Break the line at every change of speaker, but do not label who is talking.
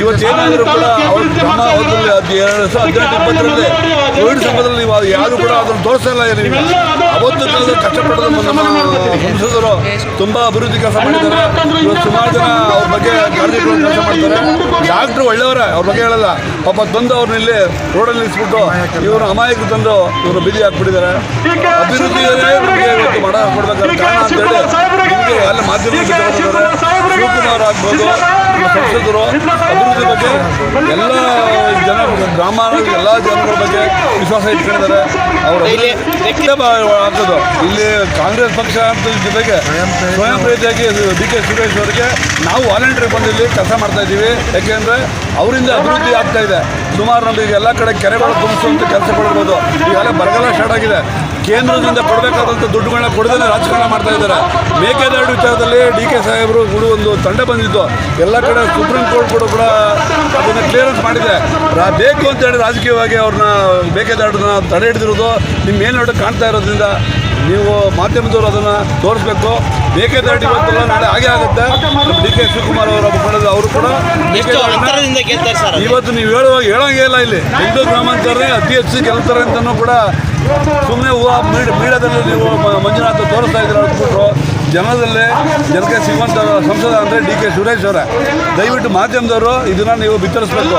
ಇವತ್ತು ಏನಾದರೂ ಕೂಡ ಅವ್ರ ಅದು ಎರಡು ಸಾವಿರದ ಹದಿನೆಂಟು ಇಪ್ಪತ್ತರಲ್ಲಿ ಕೋವಿಡ್ ಸಮಯದಲ್ಲಿ ನೀವು ಯಾರು ಕೂಡ ಅದನ್ನು ತೋರಿಸಲ್ಲ ನೀವು. ಅವತ್ತು ಕಾಲದಲ್ಲಿ ಕಷ್ಟಪಡೋದು ನಮ್ಮ ಸಂಸದರು ತುಂಬ ಅಭಿವೃದ್ಧಿ ಕೆಲಸ ಮಾಡಿದ್ದಾರೆ. ಇವತ್ತು ಸುಮಾರು ಜನ ಅವ್ರ ಬಗ್ಗೆ ಕಾಳಜಿಗಳು ಕೆಲಸ ಮಾಡ್ತಾರೆ. ಡಾಕ್ಟ್ರು ಒಳ್ಳೆಯವರೇ ಅವ್ರ ಬಗ್ಗೆ ಹೇಳಲ್ಲ. ಪಾಪ ತಂದು ಅವ್ರನ್ನ ಇಲ್ಲಿ ರೋಡಲ್ಲಿ ನಿಲ್ಲಿಸ್ಬಿಟ್ಟು ಇವರು ಅಮಾಯಕ ತಂದು ಇವರು ಬೀದಿ ಹಾಕ್ಬಿಟ್ಟಿದ್ದಾರೆ. ಅಭಿವೃದ್ಧಿ ಇವತ್ತು ಮಾಡ ಕೊಡ್ಬೇಕಾದ್ರೆ ಕಾರಣ ಅಂತೇಳಿ ನಿಮಗೆ ಅಲ್ಲಿ ಮಾಧ್ಯಮ ಶಿವಕುಮಾರ್ ಆಗ್ಬೋದು. ಸಂಸದರು ಅಭಿವೃದ್ಧಿ ಬಗ್ಗೆ ಎಲ್ಲ ಜನ ಗ್ರಾಮ ಎಲ್ಲ ಜನಗಳ ಬಗ್ಗೆ ವಿಶ್ವಾಸ ಇಟ್ಕೊಂಡಿದ್ದಾರೆ. ಅವರು ಆಗ್ತದೆ ಇಲ್ಲಿ ಕಾಂಗ್ರೆಸ್ ಪಕ್ಷ ಅಂತ ಜೊತೆಗೆ ಸ್ವಯಂ ಪ್ರೇರಿಯಾಗಿ ಡಿ ಕೆ ಸುರೇಶ್ ಅವರಿಗೆ ನಾವು ವಾಲಂಟಿಯರ್ ಬಂದಿಲ್ಲಿ ಇಲ್ಲಿ ಕೆಲಸ ಮಾಡ್ತಾ ಇದ್ದೀವಿ. ಯಾಕೆಂದರೆ ಅವರಿಂದ ಅಭಿವೃದ್ಧಿ ಆಗ್ತಾ ಇದೆ. ಸುಮಾರು ನಮಗೆ ಎಲ್ಲ ಕಡೆ ಕೆರೆಗಳು ತುಂಬಿಸುವಂಥ ಕೆಲಸ ಕೊಡ್ಬೋದು. ಈಗೆಲ್ಲ ಬರಗಾಲ ಸ್ಟಾರ್ಟ್ ಆಗಿದೆ. ಕೇಂದ್ರದಿಂದ ಕೊಡಬೇಕಾದಂಥ ದುಡ್ಡುಗಳನ್ನ ಕೊಡದೇ ರಾಜಕಾರಣ ಮಾಡ್ತಾ ಇದ್ದಾರೆ. ಮೇಕೆದಾಟು ವಿಚಾರದಲ್ಲಿ ಡಿ ಕೆ ಸಾಹೇಬರು ಕೂಡ ಒಂದು ತಂಡ ಬಂದಿದ್ದು. ಎಲ್ಲ ಕಡೆ ಸುಪ್ರೀಂ ಕೋರ್ಟ್ ಕೂಡ ಕೂಡ ಅದನ್ನು ಕ್ಲಿಯರೆನ್ಸ್ ಮಾಡಿದೆ. ಬೇಕು ಅಂತೇಳಿ ರಾಜಕೀಯವಾಗಿ ಅವ್ರನ್ನ ಮೇಕೆದಾಟನ್ನ ತಡೆ ಹಿಡಿದಿರೋದು ನಿಮ್ಮ ಮೇಲ್ನೋಟ ಕಾಣ್ತಾ ಇರೋದ್ರಿಂದ ನೀವು ಮಾಧ್ಯಮದವರು ಅದನ್ನು ತೋರಿಸ್ಬೇಕು. ಮೇಕೆದಾಟು ಇವತ್ತೆಲ್ಲ ನಾಳೆ ಹಾಗೆ ಆಗುತ್ತೆ. ಡಿ ಕೆ ಶಿವಕುಮಾರ್ ಅವರ ಮುಖಂಡರು ಅವರು ಕೂಡ? ಇವತ್ತು ನೀವು ಹೇಳುವಾಗ ಹೇಳೋಂಗೇ ಇಲ್ಲ ಇಲ್ಲಿ. ಹಿಂದೂ ಗ್ರಾಮಾಂತರೇ ಅತಿ ಹೆಚ್ಚು ಗೆಲ್ತಾರೆ ಅಂತಲೂ ಕೂಡ ಸುಮ್ಮನೆ ಹೂವು ಮೀಡ್ ಮೀಡಿಯಾದಲ್ಲಿ ನೀವು ಮಂಜುನಾಥ ತೋರಿಸ್ತಾ ಇದ್ದೀರ ಅಂದ್ಬಿಟ್ರು, ಜನದಲ್ಲಿ ಜನಕ್ಕೆ ಸಿಗುವಂಥ ಸಂಸದ ಅಂದರೆ ಡಿ ಕೆ ಸುರೇಶ್ ಅವರೇ. ದಯವಿಟ್ಟು ಮಾಧ್ಯಮದವರು ಇದನ್ನು ನೀವು ಬಿತ್ತರಿಸ್ಬೇಕು.